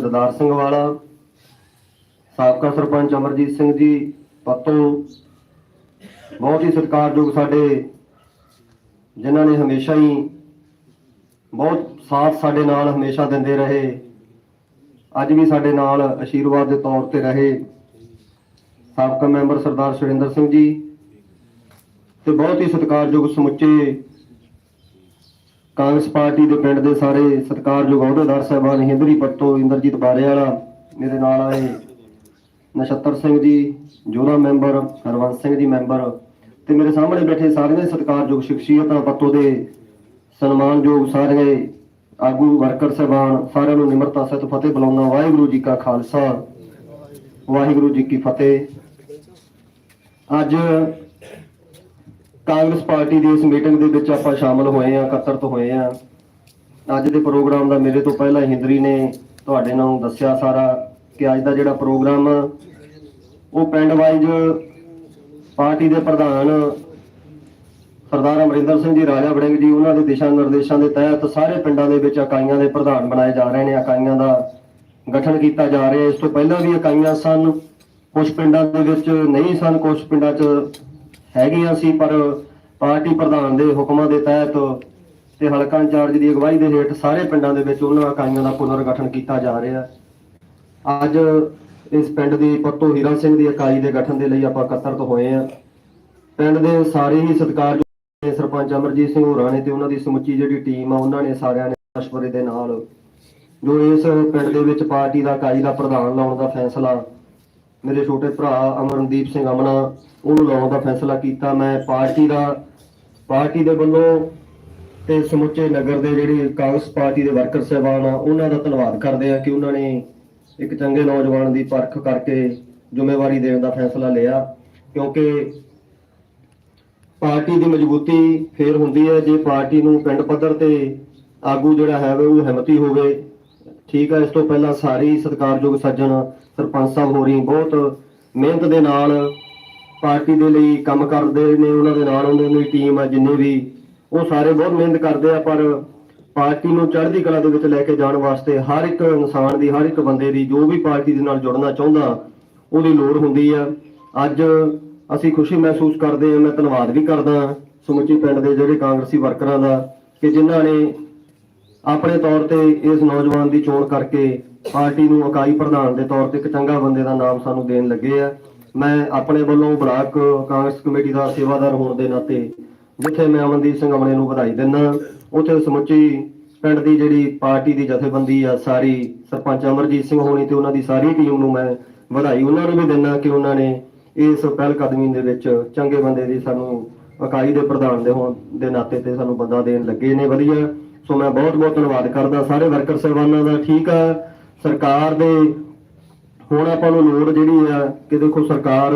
ਦਦਾਰ ਸਿੰਘ ਵਾਲਾ, ਸਾਬਕਾ ਸਰਪੰਚ ਅਮਰਜੀਤ ਸਿੰਘ ਜੀ, ਪੱਤੋਂ ਬਹੁਤ ਹੀ ਸਤਿਕਾਰਯੋਗ ਸਾਡੇ ਜਿਨ੍ਹਾਂ ਨੇ ਹਮੇਸ਼ਾ ਹੀ ਬਹੁਤ ਸਾਥ ਸਾਡੇ ਨਾਲ ਹਮੇਸ਼ਾ ਦਿੰਦੇ ਰਹੇ, ਅੱਜ ਵੀ ਸਾਡੇ ਨਾਲ ਆਸ਼ੀਰਵਾਦ ਦੇ ਤੌਰ ਤੇ ਰਹੇ ਸਾਬਕਾ ਮੈਂਬਰ ਸਰਦਾਰ ਸੁਰਿੰਦਰ ਸਿੰਘ ਜੀ ਤੇ ਬਹੁਤ ਹੀ ਸਤਿਕਾਰਯੋਗ ਸਮੁੱਚੇ ਕਾਂਗਰਸ ਪਾਰਟੀ ਦੇ ਪਿੰਡ ਦੇ ਸਾਰੇ ਸਤਿਕਾਰਯੋਗ ਅਹੁਦੇਦਾਰ ਸਾਹਿਬਾਨ ਹਿੰਦਰੀ ਪੱਤੋ ਇੰਦਰਜੀਤ ਬਾਰੇ ਵਾਲਾ ਮੇਰੇ ਨਾਲ ਆਏ ਨਛੱਤਰ ਸਿੰਘ ਜੀ, ਜੋਧਾ ਮੈਂਬਰ, ਹਰਵੰਸ ਸਿੰਘ ਜੀ ਮੈਂਬਰ ਤੇ ਮੇਰੇ ਸਾਹਮਣੇ ਬੈਠੇ ਸਾਰੀਆਂ ਸਤਿਕਾਰਯੋਗ ਸ਼ਖਸੀਅਤਾਂ ਪੱਤੋ ਦੇ ਸਨਮਾਨਯੋਗ ਸਾਰੇ ਆਗੂ, ਵਰਕਰ ਸਾਹਿਬਾਨ, ਸਾਰਿਆਂ ਨੂੰ ਨਿਮਰਤਾ ਸਹਿਤ ਫਤਿਹ ਬੁਲਾਉਣਾ ਵਾਹਿਗੁਰੂ ਜੀ ਕਾ ਖਾਲਸਾ, ਵਾਹਿਗੁਰੂ ਜੀ ਕੀ ਫਤਿਹ। ਅੱਜ ਕਾਂਗਰਸ ਪਾਰਟੀ ਦੀ ਇਸ ਮੀਟਿੰਗ ਦੇ ਵਿੱਚ ਆਪਾਂ ਸ਼ਾਮਲ ਹੋਏ ਆ ਇਕੱਤਰਤ ਹੋਏ ਆ ਅੱਜ ਦੇ ਪ੍ਰੋਗਰਾਮ ਦਾ ਮੇਰੇ ਤੋਂ ਪਹਿਲਾਂ ਹਿੰਦਰੀ ਨੇ ਤੁਹਾਡੇ ਨਾਲ ਦੱਸਿਆ ਸਾਰਾ ਕਿ ਅੱਜ ਦਾ ਜਿਹੜਾ ਪ੍ਰੋਗਰਾਮ ਉਹ ਪਿੰਡ ਵਾਈਜ਼ ਪਾਰਟੀ ਦੇ ਪ੍ਰਧਾਨ ਸਰਦਾਰ ਅਮਰਿੰਦਰ ਸਿੰਘ ਜੀ, ਰਾਜਾ ਵੜਿੰਗ ਜੀ, ਉਹਨਾਂ ਦੇ ਦਿਸ਼ਾ ਨਿਰਦੇਸ਼ਾਂ ਦੇ ਤਹਿਤ ਸਾਰੇ ਪਿੰਡਾਂ ਦੇ ਵਿੱਚ ਇਕਾਈਆਂ ਦੇ ਪ੍ਰਧਾਨ ਬਣਾਏ ਜਾ ਰਹੇ ਨੇ, ਇਕਾਈਆਂ ਦਾ ਗਠਨ ਕੀਤਾ ਜਾ ਰਿਹਾ। ਇਸ ਤੋਂ ਪਹਿਲਾਂ ਵੀ ਇਕਾਈਆਂ ਸਨ ਕੁਝ ਪਿੰਡਾਂ ਦੇ ਵਿੱਚ ਨਹੀਂ ਸਨ ਕੁਝ ਪਿੰਡਾਂ 'ਚ ਹੈਗੀਆਂ ਸੀ ਪਰ ਪਾਰਟੀ ਪ੍ਰਧਾਨ ਦੇ ਹੁਕਮਾਂ ਦੇ ਤਹਿਤ ਤੇ ਹਲਕਾ ਇੰਚਾਰਜ ਦੀ ਅਗਵਾਈ ਦੇ ਹੇਠ ਸਾਰੇ ਪਿੰਡਾਂ ਦੇ ਵਿੱਚ ਉਹਨਾਂ ਇਕਾਈਆਂ ਦਾ ਪੁਨਰ ਗਠਨ ਕੀਤਾ ਜਾ ਰਿਹਾ ਅੱਜ ਇਸ ਪਿੰਡ ਦੀ ਪੱਤੋ ਹੀਰਾ ਸਿੰਘ ਦੀ ਇਕਾਈ ਦੇ ਗਠਨ ਦੇ ਲਈ ਆਪਾਂ ਇਕੱਤਰਤ ਹੋਏ ਆ ਪਿੰਡ ਦੇ ਸਾਰੇ ਹੀ ਸਤਿਕਾਰਯੋਗ ਸਰਪੰਚ ਅਮਰਜੀਤ ਸਿੰਘ ਹੋਰਾਂ ਨੇ ਤੇ ਉਹਨਾਂ ਦੀ ਸਮੁੱਚੀ ਜਿਹੜੀ ਟੀਮ ਆ, ਉਹਨਾਂ ਨੇ ਸਾਰਿਆਂ ਨੇ ਮਸ਼ਵਰੇ ਦੇ ਨਾਲ ਜੋ ਇਸ ਪਿੰਡ ਦੇ ਵਿੱਚ ਪਾਰਟੀ ਦਾ ਇਕਾਈ ਦਾ ਪ੍ਰਧਾਨ ਲਾਉਣ ਦਾ ਫੈਸਲਾ ਮੇਰੇ ਛੋਟੇ ਭਰਾ ਅਮਰਨਦੀਪ ਸਿੰਘ ਅਮਨਾ, ਉਹਨੂੰ ਲਾਉਣ ਦਾ ਫੈਸਲਾ ਕੀਤਾ। ਮੈਂ ਪਾਰਟੀ ਦਾ, ਪਾਰਟੀ ਦੇ ਵੱਲੋਂ ਤੇ ਸਮੁੱਚੇ ਨਗਰ ਦੇ ਜਿਹੜੇ ਕਾਂਗਰਸ ਪਾਰਟੀ ਦੇ ਵਰਕਰ ਸਹਿਬਾਨ ਆ, ਉਹਨਾਂ ਦਾ ਧੰਨਵਾਦ ਕਰਦੇ ਆ ਕਿ ਉਹਨਾਂ ਨੇ ਇੱਕ ਚੰਗੇ ਨੌਜਵਾਨ ਦੀ ਪਰਖ ਕਰਕੇ ਜ਼ਿੰਮੇਵਾਰੀ ਦੇਣ ਦਾ ਫੈਸਲਾ ਲਿਆ। ਕਿਉਂਕਿ ਪਾਰਟੀ ਦੀ ਮਜ਼ਬੂਤੀ ਫੇਰ ਹੁੰਦੀ ਹੈ, ਜੇ ਪਾਰਟੀ ਨੂੰ ਪਿੰਡ ਪੱਧਰ ਤੇ ਆਗੂ ਜਿਹੜਾ ਹੈ, ਉਹ ਹਿੰਮਤੀ ਹੋਵੇ ਠੀਕ ਆ, ਇਸ ਤੋਂ ਪਹਿਲਾਂ ਸਾਰੀ ਸਤਿਕਾਰਯੋਗ ਸੱਜਣ ਸਰਪੰਚ ਸਾਹਿਬ ਹੋਰੀ ਬਹੁਤ ਮਿਹਨਤ ਦੇ ਨਾਲ ਪਾਰਟੀ ਦੇ ਲਈ ਕੰਮ ਕਰਦੇ ਨੇ, ਉਹਨਾਂ ਦੇ ਨਾਲ ਉਹਨਾਂ ਦੀ ਟੀਮ ਆ ਜਿੰਨੇ ਵੀ, ਉਹ ਸਾਰੇ ਬਹੁਤ ਮਿਹਨਤ ਕਰਦੇ ਆ, ਪਰ ਪਾਰਟੀ ਨੂੰ ਚੜ੍ਹਦੀ ਕਲਾ ਦੇ ਵਿੱਚ ਲੈ ਕੇ ਜਾਣ ਵਾਸਤੇ ਹਰ ਇੱਕ ਇਨਸਾਨ ਦੀ, ਹਰ ਇੱਕ ਬੰਦੇ ਦੀ ਜੋ ਵੀ ਪਾਰਟੀ ਦੇ ਨਾਲ ਜੁੜਨਾ ਚਾਹੁੰਦਾ, ਉਹਦੀ ਲੋੜ ਹੁੰਦੀ ਆ। ਅੱਜ ਅਸੀਂ ਖੁਸ਼ੀ ਮਹਿਸੂਸ ਕਰਦੇ ਹਾਂ, ਮੈਂ ਧੰਨਵਾਦ ਵੀ ਕਰਦਾ ਸਮੁੱਚੇ ਪਿੰਡ ਦੇ ਜਿਹੜੇ ਕਾਂਗਰਸੀ ਵਰਕਰਾਂ ਦਾ, ਕਿ ਜਿਨ੍ਹਾਂ ਨੇ ਆਪਣੇ ਤੌਰ ਤੇ ਇਸ ਨੌਜਵਾਨ ਦੀ ਚੋਣ ਕਰਕੇ ਪਾਰਟੀ ਨੂੰ ਇਕਾਈ ਪ੍ਰਧਾਨ ਦੇ ਤੌਰ ਤੇ ਇੱਕ ਚੰਗਾ ਬੰਦੇ ਦਾ ਨਾਮ ਸਾਨੂੰ ਦੇਣ ਲੱਗੇ ਆ। ਮੈਂ ਆਪਣੇ ਵੱਲੋਂ ਬਲਾਕ ਕਾਂਗਰਸ ਕਮੇਟੀ ਦਾ ਸੇਵਾਦਾਰ ਹੋਣ ਦੇ ਨਾਤੇ ਜਿੱਥੇ ਮੈਂ ਅਮਨਦੀਪ ਸਿੰਘ ਅਮਲੇ ਨੂੰ ਵਧਾਈ ਦਿੰਦਾ, ਉੱਥੇ ਸਮੁੱਚੀ ਪਿੰਡ ਦੀ ਜਿਹੜੀ ਪਾਰਟੀ ਦੀ ਜਥੇਬੰਦੀ ਆ, ਸਾਰੀ ਸਰਪੰਚ ਅਮਰਜੀਤ ਸਿੰਘ ਹੋਣੀ ਤੇ ਉਹਨਾਂ ਦੀ ਸਾਰੀ ਟੀਮ ਨੂੰ ਮੈਂ ਵਧਾਈ ਉਹਨਾਂ ਨੂੰ ਵੀ ਦਿੰਦਾ ਕਿ ਉਹਨਾਂ ਨੇ ਇਸ ਪਹਿਲ ਕਦਮੀ ਦੇ ਵਿੱਚ ਚੰਗੇ ਬੰਦੇ ਦੀ ਸਾਨੂੰ ਇਕਾਈ ਦੇ ਪ੍ਰਧਾਨ ਦੇ ਹੋਣ ਦੇ ਨਾਤੇ ਤੇ ਸਾਨੂੰ ਬੰਦਾ ਦੇਣ ਲੱਗੇ ਨੇ ਵਧੀਆ। ਸੋ ਮੈਂ ਬਹੁਤ ਬਹੁਤ ਧੰਨਵਾਦ ਕਰਦਾ ਸਾਰੇ ਵਰਕਰ ਸਹਿਬਾਨਾਂ ਦਾ। ਠੀਕ ਆ, ਸਰਕਾਰ ਦੇ ਹੁਣ ਆਪਾਂ ਨੂੰ ਲੋੜ ਜਿਹੜੀ ਆ ਕਿ ਦੇਖੋ ਸਰਕਾਰ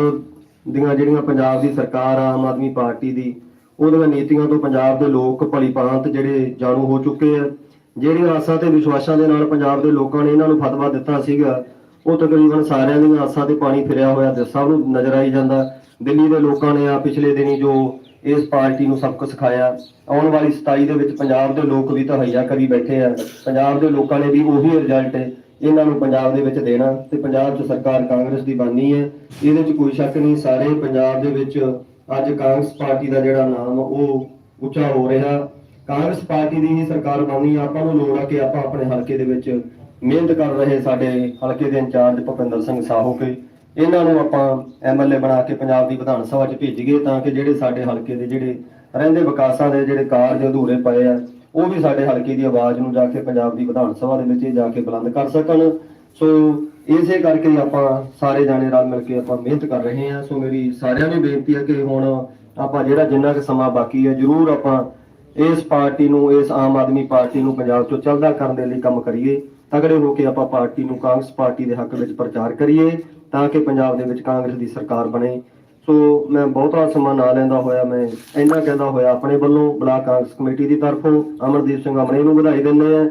ਦੀਆਂ ਜਿਹੜੀਆਂ ਪੰਜਾਬ ਦੀ ਸਰਕਾਰ ਆ, ਆਮ ਆਦਮੀ ਪਾਰਟੀ ਦੀ, ਉਹਦੀਆਂ ਨੀਤੀਆਂ ਤੋਂ ਪੰਜਾਬ ਦੇ ਲੋਕ ਭਲੀ ਭਾਂਤ ਜਿਹੜੇ ਜਾਣੂ ਹੋ ਚੁੱਕੇ ਆ। ਜਿਹੜੀਆਂ ਆਸਾਂ ਤੇ ਵਿਸ਼ਵਾਸਾਂ ਦੇ ਨਾਲ ਪੰਜਾਬ ਦੇ ਲੋਕਾਂ ਨੇ ਇਹਨਾਂ ਨੂੰ ਫਤਵਾ ਦਿੱਤਾ ਸੀਗਾ, ਉਹ ਤਕਰੀਬਨ ਸਾਰਿਆਂ ਦੀਆਂ ਆਸਾਂ ਤੇ ਪਾਣੀ ਫਿਰਿਆ ਹੋਇਆ ਤੇ ਸਭ ਨੂੰ ਨਜ਼ਰ ਆਈ ਜਾਂਦਾ। ਦਿੱਲੀ ਦੇ ਲੋਕਾਂ ਨੇ ਆ ਪਿਛਲੇ ਦਿਨੀ ਜੋ ਇਸ ਪਾਰਟੀ ਨੂੰ ਸਬਕ ਸਿਖਾਇਆ। ਆਉਣ ਵਾਲੀ 27 ਦੇ ਵਿੱਚ ਪੰਜਾਬ ਦੇ ਲੋਕ ਵੀ ਤਹਈਆ ਕਰੀ ਬੈਠੇ ਆ। ਪੰਜਾਬ ਦੇ ਲੋਕਾਂ ਨੇ ਵੀ ਉਹੀ ਰਿਜ਼ਲਟ ਇਹਨਾਂ ਨੂੰ ਪੰਜਾਬ ਦੇ ਵਿੱਚ ਦੇਣਾ ਤੇ ਪੰਜਾਬ 'ਚ ਸਰਕਾਰ ਕਾਂਗਰਸ ਦੀ ਬਣਨੀ ਹੈ। ਇਹਦੇ 'ਚ ਕੋਈ ਸ਼ੱਕ ਨਹੀਂ, ਸਾਰੇ ਪੰਜਾਬ ਦੇ ਵਿੱਚ ਅੱਜ ਕਾਂਗਰਸ ਪਾਰਟੀ ਦਾ ਜਿਹੜਾ ਨਾਮ ਉਹ ਉੱਚਾ ਹੋ ਰਿਹਾ। ਕਾਂਗਰਸ ਪਾਰਟੀ ਦੀ ਹੀ ਸਰਕਾਰ ਬਣਨੀ ਆਪਾਂ ਨੂੰ ਲੋੜ ਆ ਕਿ ਆਪਾਂ ਆਪਣੇ ਹਲਕੇ ਦੇ ਵਿੱਚ ਮਿਹਨਤ ਕਰ ਰਹੇ ਸਾਡੇ ਹਲਕੇ ਦੇ ਇੰਚਾਰਜ ਭੁਪਿੰਦਰ ਸਿੰਘ ਸਾਹੋ ਕੇ ਇਹਨਾਂ ਨੂੰ ਆਪਾਂ ਐਮਐਲਏ ਬਣਾ ਕੇ ਪੰਜਾਬ ਦੀ ਵਿਧਾਨ ਸਭਾ 'ਚ ਭੇਜੀਏ ਤਾਂ ਕਿ ਜਿਹੜੇ ਸਾਡੇ ਹਲਕੇ ਦੇ ਜਿਹੜੇ ਰਹਿੰਦੇ ਵਿਕਾਸਾਂ ਦੇ ਜਿਹੜੇ ਕਾਰਜ ਅਧੂਰੇ ਪਏ ਆ, ਉਹ ਵੀ ਸਾਡੇ ਹਲਕੇ ਦੀ ਆਵਾਜ਼ ਨੂੰ ਜਾ ਕੇ ਪੰਜਾਬ ਦੀ ਵਿਧਾਨ ਸਭਾ ਦੇ ਵਿੱਚ ਜਾ ਕੇ ਬੁਲੰਦ ਕਰ ਸਕਣ। ਸੋ ਇਸੇ ਕਰਕੇ ਆਪਾਂ ਸਾਰੇ ਜਾਣੇ ਰਲ ਮਿਲ ਕੇ ਆਪਾਂ ਮਿਹਨਤ ਕਰ ਰਹੇ ਹਾਂ। ਸੋ ਮੇਰੀ ਸਾਰਿਆਂ ਨੂੰ ਬੇਨਤੀ ਹੈ ਕਿ ਹੁਣ ਆਪਾਂ ਜਿਹੜਾ ਜਿੰਨਾ ਕੁ ਸਮਾਂ ਬਾਕੀ ਹੈ, ਜਰੂਰ ਆਪਾਂ ਇਸ ਪਾਰਟੀ ਨੂੰ, ਇਸ ਆਮ ਆਦਮੀ ਪਾਰਟੀ ਨੂੰ ਪੰਜਾਬ ਚੋਂ ਚੱਲਦਾ ਕਰਨ ਦੇ ਲਈ ਕੰਮ ਕਰੀਏ। ਤਗੜੇ ਹੋ ਕੇ ਆਪਾਂ ਪਾਰਟੀ ਨੂੰ ਕਾਂਗਰਸ ਪਾਰਟੀ ਦੇ ਹੱਕ ਵਿੱਚ ਪ੍ਰਚਾਰ ਕਰੀਏ ਤਾਂ ਕਿ ਪੰਜਾਬ ਦੇ ਵਿੱਚ ਕਾਂਗਰਸ ਦੀ ਸਰਕਾਰ ਬਣੇ। ਸੋ ਮੈਂ ਬਹੁਤਾ ਸਮਾਂ ਨਾ ਲੈਂਦਾ ਹੋਇਆ, ਮੈਂ ਇੰਨਾ ਕਹਿੰਦਾ ਹੋਇਆ ਆਪਣੇ ਵੱਲੋਂ ਬਲਾਕ ਕਾਂਗਰਸ ਕਮੇਟੀ ਦੀ ਤਰਫੋਂ ਅਮਰਦੀਪ ਸਿੰਘ ਅਮਰੇ ਨੂੰ ਵਧਾਈ ਦਿੰਦੇ ਆ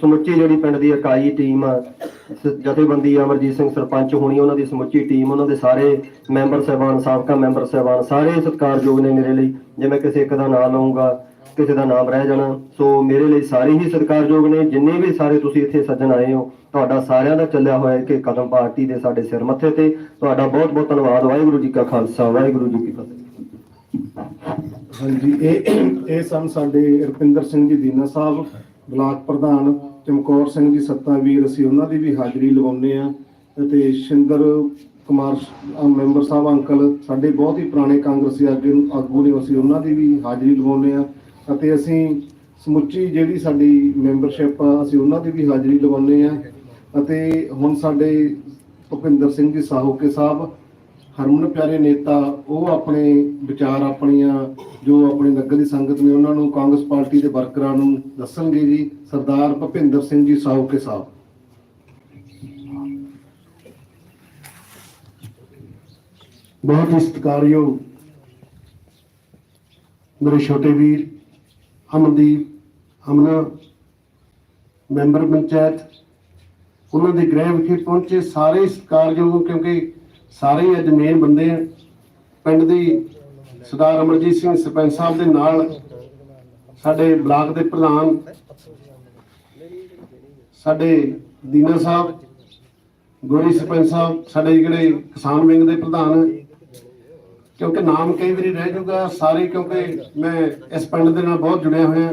ਸਮੁੱਚੀ ਜਿਹੜੀ ਪਿੰਡ ਦੀ ਇਕਾਈ ਟੀਮ ਆ ਜਥੇਬੰਦੀ ਅਮਰਜੀਤ ਸਿੰਘ ਸਰਪੰਚ ਹੋਣੀ, ਉਹਨਾਂ ਦੀ ਸਮੁੱਚੀ ਟੀਮ, ਉਹਨਾਂ ਦੇ ਸਾਰੇ ਮੈਂਬਰ ਸਹਿਬਾਨ, ਸਾਬਕਾ ਮੈਂਬਰ ਸਹਿਬਾਨ ਸਾਰੇ ਸਤਿਕਾਰਯੋਗ ਨੇ ਮੇਰੇ ਲਈ। ਜੇ ਮੈਂ ਕਿਸੇ ਇੱਕ ਦਾ ਨਾਮ ਲਵਾਂਗਾ ਕਿਸੇ ਦਾ ਨਾਮ ਰਹਿ ਜਾਣਾ। ਸੋ ਮੇਰੇ ਲਈ ਸਾਰੇ ਹੀ ਸਤਿਕਾਰਯੋਗ ਨੇ। ਜਿੰਨੇ ਵੀ ਸਾਰੇ ਤੁਸੀਂ ਇੱਥੇ ਸੱਜਣ ਆਏ ਹੋ, ਤੁਹਾਡਾ ਸਾਰਿਆਂ ਦਾ ਚੱਲਿਆ ਹੋਇਆ ਕਿ ਕਦਮ ਪਾਰਟੀ ਦੇ ਸਾਡੇ ਸਿਰ ਮੱਥੇ ਤੇ। ਤੁਹਾਡਾ ਬਹੁਤ ਬਹੁਤ ਧੰਨਵਾਦ। ਵਾਹਿਗੁਰੂ ਜੀ ਕਾ ਖਾਲਸਾ, ਵਾਹਿਗੁਰੂ ਜੀ ਕੀ ਫਤਿਹ। ਹਾਂਜੀ, ਇਹ ਇਹ ਸਨ ਸਾਡੇ ਰਪਿੰਦਰ ਸਿੰਘ ਜੀ ਦੀਨਾ ਸਾਹਿਬ, ਬਲਾਕ ਪ੍ਰਧਾਨ ਚਮਕੌਰ ਸਿੰਘ ਜੀ ਸੱਤਾ ਵੀਰ। ਅਸੀਂ ਉਹਨਾਂ ਦੀ ਵੀ ਹਾਜ਼ਰੀ ਲਵਾਉਂਦੇ ਆ ਅਤੇ ਸ਼ਿੰਦਰ ਕੁਮਾਰ ਮੈਂਬਰ ਸਾਹਿਬ, ਅੰਕਲ, ਸਾਡੇ ਬਹੁਤ ਹੀ ਪੁਰਾਣੇ ਕਾਂਗਰਸੀ ਆਗੂ ਆਗੂ ਨੇ, ਅਸੀਂ ਉਹਨਾਂ ਦੀ ਵੀ ਹਾਜ਼ਰੀ ਲਵਾਉਂਦੇ ਆ ਅਤੇ ਅਸੀਂ ਸਮੁੱਚੀ ਜਿਹੜੀ ਸਾਡੀ ਮੈਂਬਰਸ਼ਿਪ ਆ, ਅਸੀਂ ਉਹਨਾਂ ਦੀ ਵੀ ਹਾਜ਼ਰੀ ਲਵਾਉਂਦੇ ਆ ਅਤੇ ਹੁਣ ਸਾਡੇ ਭੁਪਿੰਦਰ ਸਿੰਘ ਜੀ ਸਾਹੋਕੇ ਸਾਹਿਬ, ਹਰਮਨ ਪਿਆਰੇ ਨੇਤਾ, ਉਹ ਆਪਣੇ ਵਿਚਾਰ ਆਪਣੀਆਂ, ਜੋ ਆਪਣੇ ਨਗਰ ਦੀ ਸੰਗਤ ਨੇ ਉਹਨਾਂ ਨੂੰ ਕਾਂਗਰਸ ਪਾਰਟੀ ਦੇ ਵਰਕਰਾਂ ਨੂੰ ਦੱਸਣਗੇ ਜੀ, ਸਰਦਾਰ ਭੁਪਿੰਦਰ ਸਿੰਘ ਜੀ ਸਾਹੋਕੇ ਸਾਹਿਬ। ਬਹੁਤ ਹੀ ਸਤਿਕਾਰਯੋਗ ਮੇਰੇ ਛੋਟੇ ਵੀਰ ਅਮਨਦੀਪ, ਅਮਨਾ, ਮੈਂਬਰ ਪੰਚਾਇਤ, ਉਹਨਾਂ ਦੇ ਗ੍ਰਹਿ ਵਿਖੇ ਪਹੁੰਚੇ ਸਾਰੇ ਸਤਿਕਾਰਯੋਗ, ਕਿਉਂਕਿ ਸਾਰੇ ਹੀ ਅੱਜ ਮੇਨ ਬੰਦੇ ਆ। ਪਿੰਡ ਦੀ ਸਰਦਾਰ ਅਮਰਜੀਤ ਸਿੰਘ ਸਰਪੰਚ ਸਾਹਿਬ ਦੇ ਨਾਲ ਸਾਡੇ ਬਲਾਕ ਦੇ ਪ੍ਰਧਾਨ, ਸਾਡੇ ਦੀਨਾ ਸਾਹਿਬ, ਗੋਰੀ ਸਰਪੰਚ ਸਾਹਿਬ, ਸਾਡੇ ਜਿਹੜੇ ਕਿਸਾਨ ਵਿੰਗ ਦੇ ਪ੍ਰਧਾਨ ਕਿਉਂਕਿ ਨਾਮ ਕਈ ਵਾਰੀ ਰਹਿ ਜਾਊਗਾ, ਸਾਰੇ ਕਿਉਂਕਿ ਮੈਂ ਇਸ ਪਿੰਡ ਦੇ ਨਾਲ ਬਹੁਤ ਜੁੜਿਆ ਹੋਇਆ।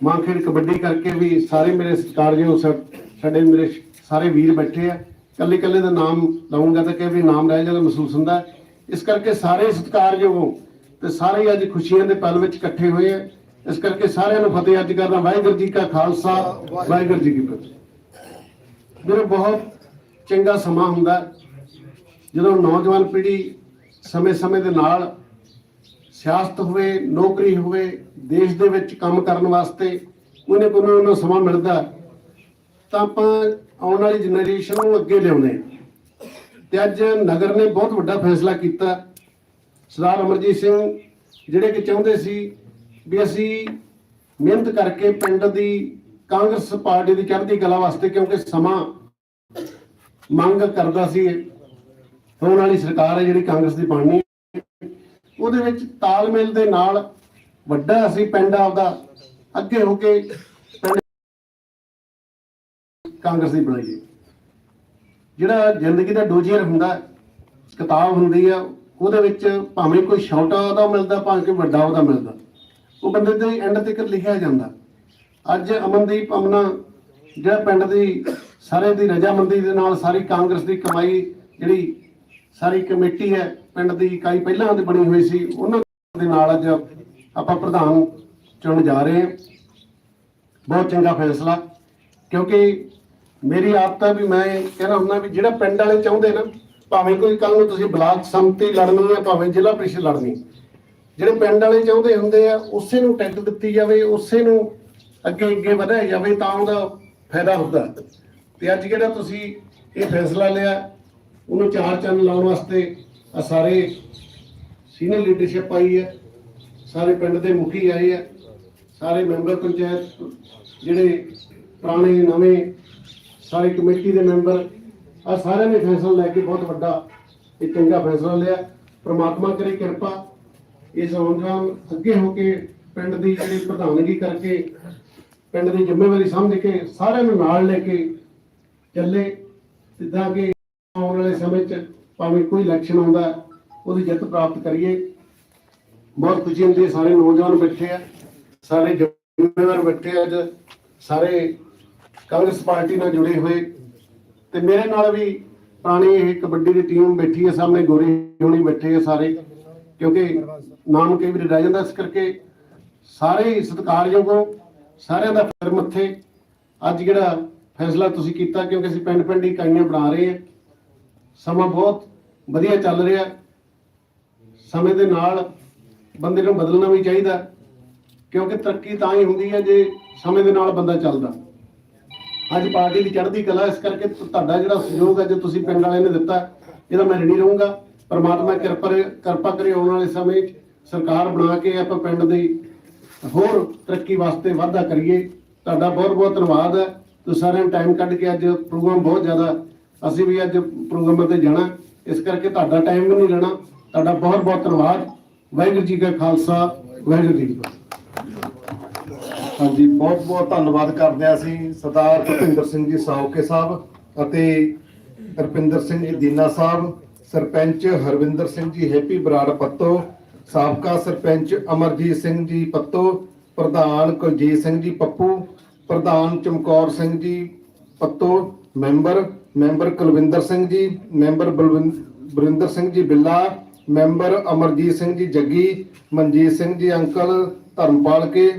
ਮਾਂ ਖੇਡ ਕਬੱਡੀ ਕਰਕੇ ਵੀ ਸਾਰੇ ਮੇਰੇ ਸਤਿਕਾਰਯੋਗ ਸਾਡੇ ਮੇਰੇ ਸਾਰੇ ਵੀਰ ਬੈਠੇ ਆ। ਕੱਲੇ ਕੱਲੇ ਦਾ ਨਾਮ ਲਵਾਂਗਾ ਤਾਂ ਕਿ ਵੀ ਨਾਮ ਰਹਿ ਜਾਂਦਾ, ਮਹਿਸੂਸ ਹੁੰਦਾ। ਇਸ ਕਰਕੇ ਸਾਰੇ ਸਤਿਕਾਰਯੋਗ ਹੋ ਤੇ ਸਾਰੇ ਹੀ ਅੱਜ ਖੁਸ਼ੀਆਂ ਦੇ ਪਲ ਵਿੱਚ ਇਕੱਠੇ ਹੋਏ ਆ। ਇਸ ਕਰਕੇ ਸਾਰਿਆਂ ਨੂੰ ਫਤਿਹ ਅੱਜ ਕਰਦਾ, ਵਾਹਿਗੁਰੂ ਜੀ ਕਾ ਖਾਲਸਾ, ਵਾਹਿਗੁਰੂ ਜੀ ਕੀ ਫਤਿਹ। ਮੇਰੇ ਬਹੁਤ ਚੰਗਾ ਸਮਾਂ ਹੁੰਦਾ, ਜਦੋਂ ਨੌਜਵਾਨ ਪੀੜ੍ਹੀ ਸਮੇਂ-ਸਮੇਂ ਦੇ ਨਾਲ ਸਿਆਸਤ ਹੋਵੇ, ਨੌਕਰੀ ਹੋਵੇ, ਦੇਸ਼ ਦੇ ਵਿੱਚ ਕੰਮ ਕਰਨ ਵਾਸਤੇ ਉਹਨੇ ਕੋਈ ਨਾ ਉਹਨੂੰ ਸਮਾਂ ਮਿਲਦਾ, ਤਾਂ ਆਪਾਂ ਆਉਣ ਵਾਲੀ ਜਨਰੇਸ਼ਨ ਨੂੰ ਅੱਗੇ ਲਿਆਉਂਦੇ ਹਾਂ। ਤੇ ਅੱਜ ਨਗਰ ਨੇ ਬਹੁਤ ਵੱਡਾ ਫੈਸਲਾ ਕੀਤਾ ਸਰਦਾਰ ਅਮਰਜੀਤ ਸਿੰਘ ਜਿਹੜੇ ਕਿ ਚਾਹੁੰਦੇ ਸੀ ਵੀ ਅਸੀਂ ਮਿਹਨਤ ਕਰਕੇ ਪਿੰਡ ਦੀ ਕਾਂਗਰਸ ਪਾਰਟੀ ਦੀ ਚੜ੍ਹਦੀ ਕਲਾ ਵਾਸਤੇ ਕਿਉਂਕਿ ਸਮਾਂ ਮੰਗ ਕਰਦਾ ਸੀ ਆਉਣ ਵਾਲੀ ਸਰਕਾਰ ਹੈ ਜਿਹੜੀ ਕਾਂਗਰਸ ਦੀ ਬਣਨੀ ਉਹਦੇ ਵਿੱਚ ਤਾਲਮੇਲ ਦੇ ਨਾਲ ਵੱਡਾ ਅਸੀਂ ਪਿੰਡ ਆਪਦਾ ਅੱਗੇ ਹੋ ਕੇ ਕਾਂਗਰਸ ਦੀ ਬਣਾਈਏ। ਜਿਹੜਾ ਜ਼ਿੰਦਗੀ ਦਾ ਡੋਜੀਅਰ ਹੁੰਦਾ ਕਿਤਾਬ ਹੁੰਦੀ ਆ, ਉਹਦੇ ਵਿੱਚ ਭਾਵੇਂ ਕੋਈ ਛੋਟਾ ਉਹਦਾ ਮਿਲਦਾ, ਭਾਵੇਂ ਕੋਈ ਵੱਡਾ ਉਹਦਾ ਮਿਲਦਾ, ਉਹ ਬੰਦੇ ਦੇ ਐਂਡ ਤੱਕ ਲਿਖਿਆ ਜਾਂਦਾ। ਅੱਜ ਅਮਨਦੀਪ ਅਮਨਾ ਜਿਹੜਾ ਪਿੰਡ ਦੀ ਸਾਰੇ ਦੀ ਰਜਾਮੰਦੀ ਦੇ ਨਾਲ ਸਾਰੀ ਕਾਂਗਰਸ ਦੀ ਕਮਾਈ ਜਿਹੜੀ ਸਾਰੀ ਕਮੇਟੀ ਹੈ, ਪਿੰਡ ਦੀ ਇਕਾਈ ਪਹਿਲਾਂ ਦੀ ਬਣੀ ਹੋਈ ਸੀ, ਉਹਨਾਂ ਦੇ ਨਾਲ ਅੱਜ ਆਪਾਂ ਪ੍ਰਧਾਨ ਚੁਣ ਜਾ ਰਹੇ ਹਾਂ। ਬਹੁਤ ਚੰਗਾ ਫੈਸਲਾ, ਕਿਉਂਕਿ ਮੇਰੀ ਆਦਤ ਹੈ ਵੀ ਮੈਂ ਕਹਿੰਦਾ ਹੁੰਦਾ ਵੀ ਜਿਹੜਾ ਪਿੰਡ ਵਾਲੇ ਚਾਹੁੰਦੇ ਨਾ, ਭਾਵੇਂ ਕੋਈ ਕੱਲ ਨੂੰ ਤੁਸੀਂ ਬਲਾਕ ਸੰਮਤੀ ਲੜਨੀ ਹੈ, ਭਾਵੇਂ ਜ਼ਿਲ੍ਹਾ ਪ੍ਰੀਸ਼ਦ ਲੜਨੀ, ਜਿਹੜੇ ਪਿੰਡ ਵਾਲੇ ਚਾਹੁੰਦੇ ਹੁੰਦੇ ਆ, ਉਸੇ ਨੂੰ ਟਿਕਟ ਦਿੱਤੀ ਜਾਵੇ, ਉਸੇ ਨੂੰ ਅੱਗੇ ਅੱਗੇ ਵਧਾਇਆ ਜਾਵੇ ਤਾਂ ਉਹਦਾ ਫਾਇਦਾ ਹੁੰਦਾ। ਤੇ ਅੱਜ ਜਿਹੜਾ ਤੁਸੀਂ ਇਹ ਫੈਸਲਾ ਲਿਆ ਉਹਨੂੰ ਚਾਰ ਚੰਨ ਲਾਉਣ ਵਾਸਤੇ ਆ ਸਾਰੇ ਸੀਨੀਅਰ ਲੀਡਰਸ਼ਿਪ ਆਈ ਹੈ, ਸਾਰੇ ਪਿੰਡ ਦੇ ਮੁਖੀ ਆਏ ਆ ਸਾਰੇ ਮੈਂਬਰ ਪੰਚਾਇਤ, ਜਿਹੜੇ ਪੁਰਾਣੇ, ਨਵੇਂ, ਸਾਰੇ ਕਮੇਟੀ ਦੇ ਮੈਂਬਰ ਆ ਸਾਰਿਆਂ ਨੇ ਫੈਸਲਾ ਲੈ ਕੇ ਬਹੁਤ ਵੱਡਾ ਇਹ ਚੰਗਾ ਫੈਸਲਾ ਲਿਆ। ਪ੍ਰਮਾਤਮਾ ਕਰੇ ਕਿਰਪਾ, ਇਸ ਨੌਜਵਾਨ ਅੱਗੇ ਹੋ ਕੇ ਪਿੰਡ ਦੀ ਜਿਹੜੀ ਪ੍ਰਧਾਨਗੀ ਕਰਕੇ ਪਿੰਡ ਦੀ ਜ਼ਿੰਮੇਵਾਰੀ ਸਮਝ ਕੇ ਸਾਰਿਆਂ ਨੂੰ ਨਾਲ ਲੈ ਕੇ ਚੱਲੇ, ਜਿੱਦਾਂ ਕਿ ਸਮੇਂ 'ਚ ਭਾਵੇਂ ਕੋਈ ਇਲੈਕਸ਼ਨ ਆਉਂਦਾ, ਉਹਦੀ ਜਿੱਤ ਪ੍ਰਾਪਤ ਕਰੀਏ। ਬਹੁਤ ਖੁਸ਼ੀ ਹੁੰਦੀ ਹੈ, ਸਾਰੇ ਨੌਜਵਾਨ ਬੈਠੇ ਆ, ਸਾਰੇ ਜ਼ਿੰਮੇਵਾਰ ਬੈਠੇ ਅੱਜ, ਸਾਰੇ ਕਾਂਗਰਸ ਪਾਰਟੀ ਨਾਲ ਜੁੜੇ ਹੋਏ। ਤੇ ਮੇਰੇ ਨਾਲ ਵੀ ਪੁਰਾਣੀ ਇਹ ਕਬੱਡੀ ਦੀ ਟੀਮ ਬੈਠੀ ਹੈ, ਸਾਹਮਣੇ ਗੋਰੀ ਹੋਣੀ ਬੈਠੇ ਆ ਸਾਰੇ, ਕਿਉਂਕਿ ਨਾਮ ਕਈ ਵਾਰੀ ਰਹਿ ਜਾਂਦਾ ਇਸ ਕਰਕੇ। ਸਾਰੇ ਸਤਿਕਾਰਯੋਗ ਸਾਰਿਆਂ ਦਾ ਫਿਰ ਮੱਥੇ। ਅੱਜ ਜਿਹੜਾ ਫੈਸਲਾ ਤੁਸੀਂ ਕੀਤਾ, ਕਿਉਂਕਿ ਅਸੀਂ ਪਿੰਡ ਪਿੰਡ ਇਕਾਈਆਂ ਬਣਾ ਰਹੇ ਹਾਂ ਸਮਾਂ ਬਹੁਤ ਵਧੀਆ ਚੱਲ ਰਿਹਾ। ਸਮੇਂ ਦੇ ਨਾਲ ਬੰਦੇ ਨੂੰ ਬਦਲਣਾ ਵੀ ਚਾਹੀਦਾ ਕਿਉਂਕਿ ਤਰੱਕੀ ਤਾਂ ਹੀ ਹੁੰਦੀ ਹੈ ਜੇ ਸਮੇਂ ਦੇ ਨਾਲ ਬੰਦਾ ਚੱਲਦਾ। ਅੱਜ ਪਾਰਟੀ ਦੀ ਚੜ੍ਹਦੀ ਕਲਾ ਇਸ ਕਰਕੇ ਤੁਹਾਡਾ ਜਿਹੜਾ ਸਹਿਯੋਗ ਹੈ, ਜੋ ਤੁਸੀਂ ਪਿੰਡ ਵਾਲਿਆਂ ਨੇ ਦਿੱਤਾ, ਇਹਦਾ ਮੈਂ ਰਣੀ ਰਹੂੰਗਾ। ਪਰਮਾਤਮਾ ਕਿਰਪਾ ਕਿਰਪਾ ਕਰੇ ਆਉਣ ਵਾਲੇ ਸਮੇਂ 'ਚ ਸਰਕਾਰ ਬਣਾ ਕੇ ਆਪਾਂ ਪਿੰਡ ਦੀ ਹੋਰ ਤਰੱਕੀ ਵਾਸਤੇ ਵਾਧਾ ਕਰੀਏ। ਤੁਹਾਡਾ ਬਹੁਤ ਬਹੁਤ ਧੰਨਵਾਦ ਹੈ। ਤੁਸੀਂ ਸਾਰਿਆਂ ਨੇ ਟਾਈਮ ਕੱਢ ਕੇ ਅੱਜ ਪ੍ਰੋਗਰਾਮ ਬਹੁਤ ਜ਼ਿਆਦਾ ਅਸੀਂ ਵੀ ਅੱਜ ਪ੍ਰੋਗਰਾਮਾਂ ਤੇ ਜਾਣਾ। ਇਸ ਕਰਕੇ ਤੁਹਾਡਾ ਟਾਈਮ ਵੀ ਨਹੀਂ ਲੈਣਾ। ਤੁਹਾਡਾ ਬਹੁਤ ਬਹੁਤ ਧੰਨਵਾਦ। ਵਾਹਿਗੁਰੂ ਜੀ ਕਾ ਖਾਲਸਾ, ਵਾਹਿਗੁਰੂ ਜੀ ਹਾਂਜੀ, ਬਹੁਤ ਬਹੁਤ ਧੰਨਵਾਦ ਕਰਦੇ ਹਾਂ ਅਸੀਂ ਸਰਦਾਰ ਭੁਪਿੰਦਰ ਸਿੰਘ ਜੀ ਸਾਉਕੇ ਸਾਹਿਬ ਅਤੇ ਰਪਿੰਦਰ ਸਿੰਘ ਜੀ ਦੀਨਾ ਸਾਹਿਬ, ਸਰਪੰਚ ਹਰਵਿੰਦਰ ਸਿੰਘ ਜੀ ਹੈਪੀ ਬਰਾੜ ਪੱਤੋ, ਸਾਬਕਾ ਸਰਪੰਚ ਅਮਰਜੀਤ ਸਿੰਘ ਜੀ ਪੱਤੋ, ਪ੍ਰਧਾਨ ਕੁਲਜੀਤ ਸਿੰਘ ਜੀ ਪੱਪੂ, ਪ੍ਰਧਾਨ Chamkaur Singh ji Patto, member member Kulwinder Singh ji, member ਬਲਵਿੰ- Barinder Singh ji ਬਿੱਲਾ, ਮੈਂਬਰ ਅਮਰਜੀਤ ਸਿੰਘ ਜੀ ਜੱਗੀ, ਮਨਜੀਤ ਸਿੰਘ ਜੀ ਅੰਕਲ, ਧਰਮਪਾਲ ਕੇ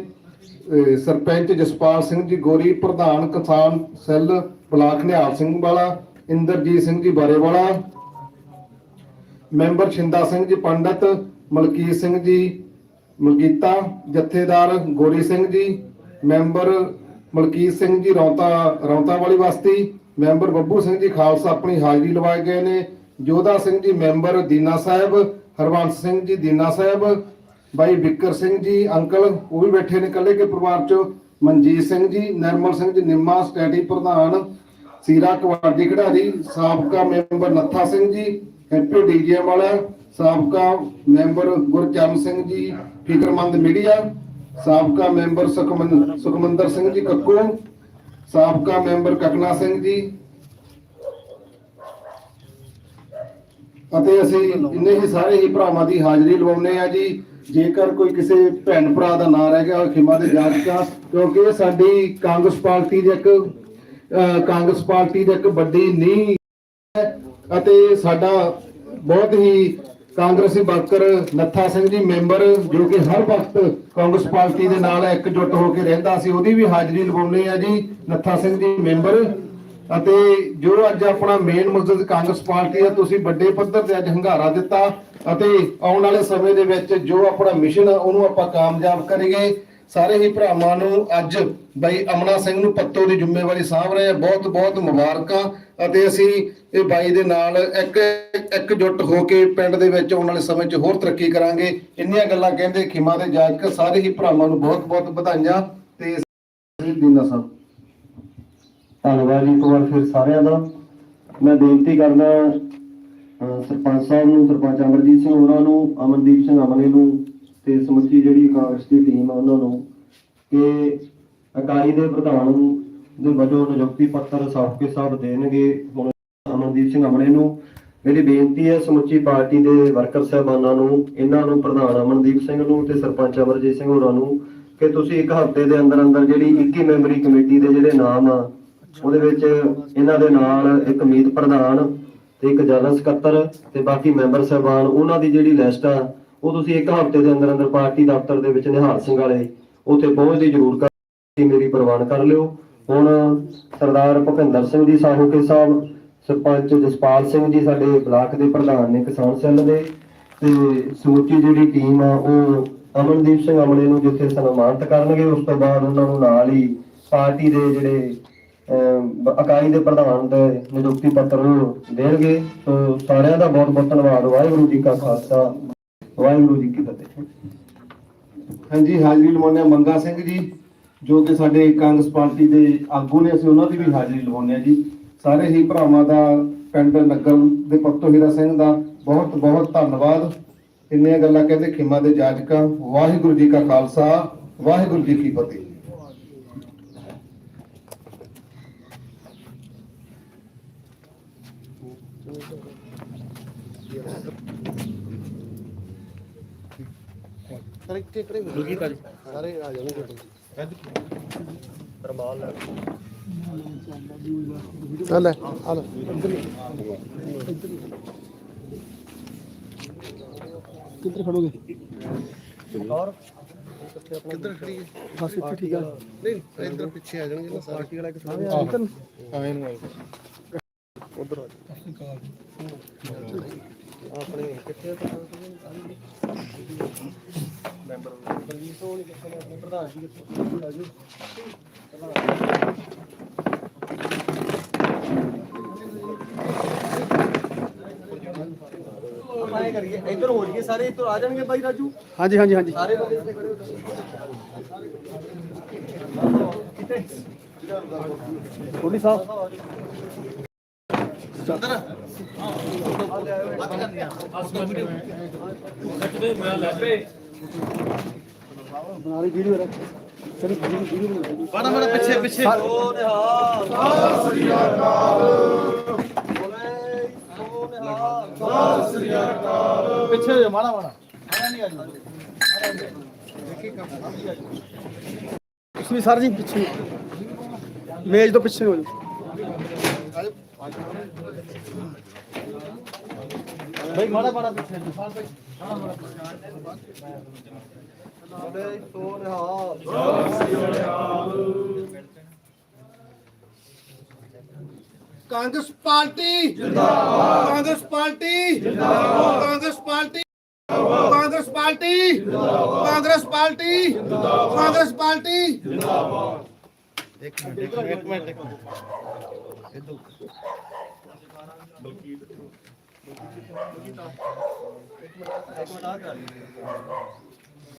ਸਰਪੰਚ ਜਸਪਾਲ ਸਿੰਘ ਜੀ ਗੋਰੀ, ਪ੍ਰਧਾਨ ਕਿਸਾਨ ਸੈੱਲ, ਬਲਾਕ ਨਿਹਾਲ ਸਿੰਘ ਵਾਲਾ, ਇੰਦਰਜੀਤ ਸਿੰਘ ਜੀ ਬਾਰੇਵਾਲਾ, ਮੈਂਬਰ ਛਿੰਦਾ ਸਿੰਘ ਜੀ ਪੰਡਤ, ਮਲਕੀਤ ਸਿੰਘ ਜੀ ਮਲਕੀਤਾ, ਜਥੇਦਾਰ ਗੋਰੀ ਸਿੰਘ ਜੀ, ਮੈਂਬਰ ਮਲਕੀਤ ਸਿੰਘ ਜੀ ਰੌਂਤਾ ਰੌਂਤਾ ਵਾਲੀ ਬਸਤੀ ਮੈਂਬਰ ਬੱਬੂ ਸਿੰਘ ਜੀ ਖਾਲਸਾ ਆਪਣੀ ਹਾਜ਼ਰੀ ਲਵਾਏ ਗਏ ਨੇ। ਜੋਧਾ ਸਿੰਘ ਜੀ ਮੈਂਬਰ ਦੀਨਾ ਸਾਹਿਬ, ਹਰਵੰਸ ਸਿੰਘ ਜੀ ਦੀਨਾ ਸਾਹਿਬ, ਬਾਈ ਬਿੱਕਰ ਸਿੰਘ ਜੀ ਅੰਕਲ, ਉਹ ਵੀ ਬੈਠੇ ਨੇ ਇਕੱਲੇ ਕੇ ਪਰਿਵਾਰ ਚੋਂ। ਮਨਜੀਤ ਸਿੰਘ ਜੀ, ਨਰਮਲ ਸਿੰਘ ਜੀ, ਨਿੰਮਾ ਸਟੇਡੀ ਪ੍ਰਧਾਨ, ਸੀਰਾ ਕਬੱਡੀ ਖਿਡਾਰੀ, ਸਾਬਕਾ ਮੈਂਬਰ ਨੱਥਾ ਸਿੰਘ ਜੀ ਹੈਪੀ ਡੀਜੇ ਵਾਲਾ, ਸਾਬਕਾ ਮੈਂਬਰ ਗੁਰਚਰਨ ਸਿੰਘ ਜੀ, ਫਿਕਰਮੰਦ ਮੀਡੀਆ, ਸਾਬਕਾ ਮੈਂਬਰ ਸੁਖਮਨ ਸੁਖਮੰਦਰ ਸਿੰਘ ਜੀ ਕੱਕੂ ਸਾਬਕਾ ਮੈਂਬਰ ਕਕਨਾ ਸਿੰਘ ਜੀ। ਅਤੇ ਅਸੀਂ ਇੰਨੇ ਹੀ ਸਾਰੇ ਹੀ ਭਰਾਵਾਂ ਦੀ ਹਾਜ਼ਰੀ ਲਵਾਉਨੇ ਆ ਜੀ। ਜੇਕਰ ਕੋਈ ਕਿਸੇ ਭੈਣ ਭਰਾ ਦਾ ਨਾਂ ਰਹਿ ਗਿਆ ਹੋਵੇ ਖਿਮਾ ਦੇ ਜਾਚਕਾ ਕਿਉਂਕਿ ਇਹ ਸਾਡੀ ਕਾਂਗਰਸ ਪਾਰਟੀ ਦੀ ਇੱਕ ਕਾਂਗਰਸ ਪਾਰਟੀ ਦੀ ਇੱਕ ਵੱਡੀ ਨੀਂਹ ਹੈ। ਅਤੇ ਸਾਡਾ ਬਹੁਤ ਹੀ ਕਾਂਗਰਸੀ ਵਰਕਰ ਨੱਥਾ ਸਿੰਘ ਜੀ ਮੈਂਬਰ, ਜੋ ਕਿ ਹਰ ਵਕਤ ਕਾਂਗਰਸ ਪਾਰਟੀ ਦੇ ਨਾਲ ਇਕਜੁੱਟ ਹੋ ਕੇ ਰਹਿੰਦਾ ਸੀ, ਉਹਦੀ ਵੀ ਹਾਜ਼ਰੀ ਲਵਾਉਣੇ ਆ ਜੀ, ਨੱਥਾ ਸਿੰਘ ਜੀ ਮੈਂਬਰ। ਅਤੇ ਜੋ ਅੱਜ ਆਪਣਾ ਮੇਨ ਮੁੱਦਾ ਕਾਂਗਰਸ ਪਾਰਟੀ ਹੈ, ਤੁਸੀਂ ਵੱਡੇ ਪੱਧਰ ਤੇ ਅੱਜ ਹੰਗਾਰਾ ਦਿੱਤਾ। ਅਤੇ ਆਉਣ ਵਾਲੇ ਸਮੇਂ ਦੇ ਵਿੱਚ ਜੋ ਆਪਣਾ ਮਿਸ਼ਨ ਆ, ਉਹਨੂੰ ਆਪਾਂ ਕਾਮਯਾਬ ਕਰੀਏ ਸਾਰੇ ਹੀ ਭਰਾਵਾਂ ਨੂੰ ਅੱਜ ਬਾਈ ਅਮਨਾ ਸਿੰਘ ਨੂੰ ਪੱਤੋ ਦੀ ਜ਼ਿੰਮੇਵਾਰੀ ਸਾਂਭ ਰਹੇ ਆ ਬਹੁਤ ਬਹੁਤ ਮੁਬਾਰਕਾਂ। ਅਤੇ ਅਸੀਂ ਇਹ ਬਾਈ ਦੇ ਨਾਲ ਇੱਕ ਇੱਕ ਜੁੱਟ ਹੋ ਕੇ ਪਿੰਡ ਦੇ ਵਿੱਚ ਆਉਣ ਵਾਲੇ ਸਮੇਂ 'ਚ ਹੋਰ ਤਰੱਕੀ ਕਰਾਂਗੇ। ਇੰਨੀਆਂ ਗੱਲਾਂ ਕਹਿੰਦੇ ਖਿਮਾ ਦੇ ਜਾਜਕ ਸਾਰੇ ਹੀ ਭਰਾਵਾਂ ਨੂੰ ਬਹੁਤ ਬਹੁਤ ਵਧਾਈਆਂ ਤੇ ਦੀਨਾ ਸਾਹਿਬ। ਧੰਨਵਾਦ ਜੀ ਇੱਕ ਵਾਰ ਫਿਰ ਸਾਰਿਆਂ ਦਾ। ਮੈਂ ਬੇਨਤੀ ਕਰਦਾ ਸਰਪੰਚ ਸਾਹਿਬ ਨੂੰ, ਸਰਪੰਚ ਅਮਰਜੀਤ ਸਿੰਘ ਹੋਰਾਂ ਨੂੰ, ਅਮਨਦੀਪ ਸਿੰਘ ਅਮਲੇ ਨੂੰ ਤੇ ਸਮੁੱਚੀ ਜਿਹੜੀ ਕਾਂਗਰਸ ਦੀ ਟੀਮ ਆ ਉਹਨਾਂ ਨੂੰ ਕਿ ਇਕਾਈ ਦੇ ਪ੍ਰਧਾਨ ਨੂੰ ਦੇ ਵਜੋਂ ਨਿਯੁਕਤੀ ਪੱਤਰ ਸਾਫਕੇ ਸਾਹਿਬ ਦੇਣਗੇ। ਹੁਣ ਅਮਨਦੀਪ ਸਿੰਘ ਅਮਨੇ ਨੂੰ। ਮੇਰੀ ਬੇਨਤੀ ਹੈ, ਸਮੁੱਚੀ ਪਾਰਟੀ ਦੇ ਵਰਕਰ ਸਾਹਿਬਾਨਾਂ ਨੂੰ, ਇਹਨਾਂ ਨੂੰ, ਪ੍ਰਧਾਨ ਅਮਨਦੀਪ ਸਿੰਘ ਨੂੰ ਤੇ ਸਰਪੰਚ ਅਮਰਜੀਤ ਸਿੰਘ ਹੋਰਾਂ ਨੂੰ, ਕਿ ਤੁਸੀਂ ਇੱਕ ਹਫ਼ਤੇ ਦੇ ਅੰਦਰ ਅੰਦਰ ਜਿਹੜੀ 21 ਮੈਂਬਰੀ ਕਮੇਟੀ ਦੇ ਜਿਹੜੇ ਨਾਮ ਆ, ਉਹਦੇ ਵਿੱਚ ਇਹਨਾਂ ਦੇ ਨਾਲ ਇੱਕ ਮੀਤ ਪ੍ਰਧਾਨ ਤੇ ਇੱਕ ਜਨਰਲ ਸਕੱਤਰ ਤੇ ਬਾਕੀ ਮੈਂਬਰ ਸਾਹਿਬਾਨ, ਉਹਨਾਂ ਦੀ ਜਿਹੜੀ ਲਿਸਟ ਆ, ਉਹ ਤੁਸੀਂ ਇੱਕ ਹਫ਼ਤੇ ਦੇ ਅੰਦਰ ਅੰਦਰ ਪਾਰਟੀ ਦਫ਼ਤਰ ਦੇ ਵਿੱਚ ਨਿਹਾਲ ਸਿੰਘ ਵਾਲੇ ਉੱਥੇ ਪਹੁੰਚਦੀ ਜ਼ਰੂਰ ਕਰ ਮੇਰੀ ਪ੍ਰਵਾਨ ਕਰ ਲਿਓ। ਹੁਣ ਸਰਦਾਰ ਭੁਪਿੰਦਰ ਸਿੰਘ ਜੀ ਸਾਹੂਕੇ ਸਾਹਿਬ, ਸਰਪੰਚ ਜਸਪਾਲ ਸਿੰਘ ਜੀ ਸਾਡੇ ਬਲਾਕ ਦੇ ਪ੍ਰਧਾਨ ਨੇ ਕਿਸਾਨ ਸੈੱਲ ਦੇ, ਤੇ ਸਮੁੱਚੀ ਜਿਹੜੀ ਟੀਮ ਆ, ਉਹ ਅਮਨਦੀਪ ਸਿੰਘ ਅਮਲੇ ਨੂੰ ਜਿੱਥੇ ਸਨਮਾਨਿਤ ਕਰਨਗੇ, ਉਸ ਤੋਂ ਬਾਅਦ ਉਹਨਾਂ ਨੂੰ ਨਾਲ ਹੀ ਪਾਰਟੀ ਦੇ ਜਿਹੜੇ ਇਕਾਈ ਦੇ ਪ੍ਰਧਾਨ ਦੇ ਨਿਯੁਕਤੀ ਪੱਤਰ ਉਹ ਦੇਣਗੇ। ਸੋ ਸਾਰਿਆਂ ਦਾ ਬਹੁਤ ਬਹੁਤ ਧੰਨਵਾਦ। ਵਾਹਿਗੁਰੂ ਜੀ ਕਾ ਖਾਲਸਾ। ਵਾਹਿਗੁਰੂ ਜੀ ਕੀ ਫਤਿਹ। ਹਾਂਜੀ, ਹਾਜ਼ਰੀ ਲਵਾਉਂਦੇ ਮੰਗਾ ਸਿੰਘ ਜੀ। ਜੋ ਕਿ ਸਾਡੇ ਕਾਂਗਰਸ ਪਾਰਟੀ ਦੇ ਆਗੂ ਨੇ, ਅਸੀਂ ਉਹਨਾਂ ਦੀ ਵੀ ਹਾਜ਼ਰੀ ਲਵਾਉਂਦੇ ਹਾਂ ਜੀ। ਸਾਰੇ ਹੀ ਭਰਾਵਾਂ ਦਾ ਪਿੰਡ ਨਗਰ ਦੇ ਪੱਤੋ ਹੀਰਾ ਸਿੰਘ ਦਾ ਬਹੁਤ ਬਹੁਤ ਧੰਨਵਾਦ। ਇੰਨੀਆਂ ਗੱਲਾਂ ਕਹਿੰਦੇ ਖਿਮਾ ਦੇ ਜਾਜਕਾਂ, ਵਾਹਿਗੁਰੂ ਜੀ ਕਾ ਖਾਲਸਾ, ਵਾਹਿਗੁਰੂ ਜੀ ਕੀ ਫਤਿਹ। ਚੱਲ ਆ ਲੈ। ਕਿੱਧਰ ਖੜੋਗੇ? ਔਰ? ਕਿੱਧਰ ਖੜੀ ਹੈ? ਬਸ ਇੱਥੇ ਠੀਕ ਆ। ਨਹੀਂ ਇੱਧਰ ਪਿੱਛੇ ਆ ਜਾਣਗੇ ਨਾ ਪਾਰਟੀ ਵਾਲਾ ਕਿੱਥੇ ਆ ਆਵੇਂ ਨੂੰ ਉਧਰ ਆ ਆਪਣੇ ਕਿੱਥੇ ਮੈਂਬਰ ਬਲਜੀਤ ਹੋਣੀ ਕਿੱਥੇ ਨੇ ਆਪਣੇ ਪ੍ਰਧਾਨ ਜੀ ਕਿੱਥੇ ਆ ਜੀ ਆਏ ਕਰੀਏ ਇੱਧਰ ਹੋ ਜੀਏ ਸਾਰੇ ਇੱਧਰ ਆ ਜਾਣਗੇ ਬਾਈ ਰਾਜੂ ਹਾਂਜੀ ਹਾਂਜੀ ਹਾਂਜੀ। ਸਾਰੇ ਬੰਦੇ ਇੱਥੇ ਖੜੇ ਹੋ। ਥੋੜੀ ਸਾਹਿਬ ਬੜਾ ਬੜਾ ਪਿੱਛੇ ਪਿੱਛੇ ਸੋ ਨਿਹਾਲ ਸਤਿ ਸ੍ਰੀ ਅਕਾਲ ਬੋਲੇ ਸੋ ਨਿਹਾਲ ਸਤਿ ਸ੍ਰੀ ਅਕਾਲ ਪਿੱਛੇ ਜਾ ਮਾੜਾ ਮਾੜਾ ਨਹੀਂ ਆ ਪਿਛਲੀ ਸਰ ਜੀ ਪਿੱਛੇ। ਮੇਜ਼ ਤੋਂ ਪਿੱਛੇ ਹੋ ਜਾ ਭਾਈ ਮਾੜਾ ਮਾੜਾ ਪਿੱਛੇ ਬੋਲੇ ਸੋ ਨਿਹਾਲ ਕਾਂਗਰਸ ਪਾਰਟੀ ਜਿੰਦਾਬਾਦ। ਕਾਂਗਰਸ ਪਾਰਟੀ ਜਿੰਦਾਬਾਦ। ਕਾਂਗਰਸ ਪਾਰਟੀ ਕਾਂਗਰਸ ਪਾਰਟੀ ਜਿੰਦਾਬਾਦ। ਕਾਂਗਰਸ ਪਾਰਟੀ ਜਿੰਦਾਬਾਦ। ਕਾਂਗਰਸ ਪਾਰਟੀ ਇੱਕ ਮਿੰਟ ਆ ਕਰ ਲਈ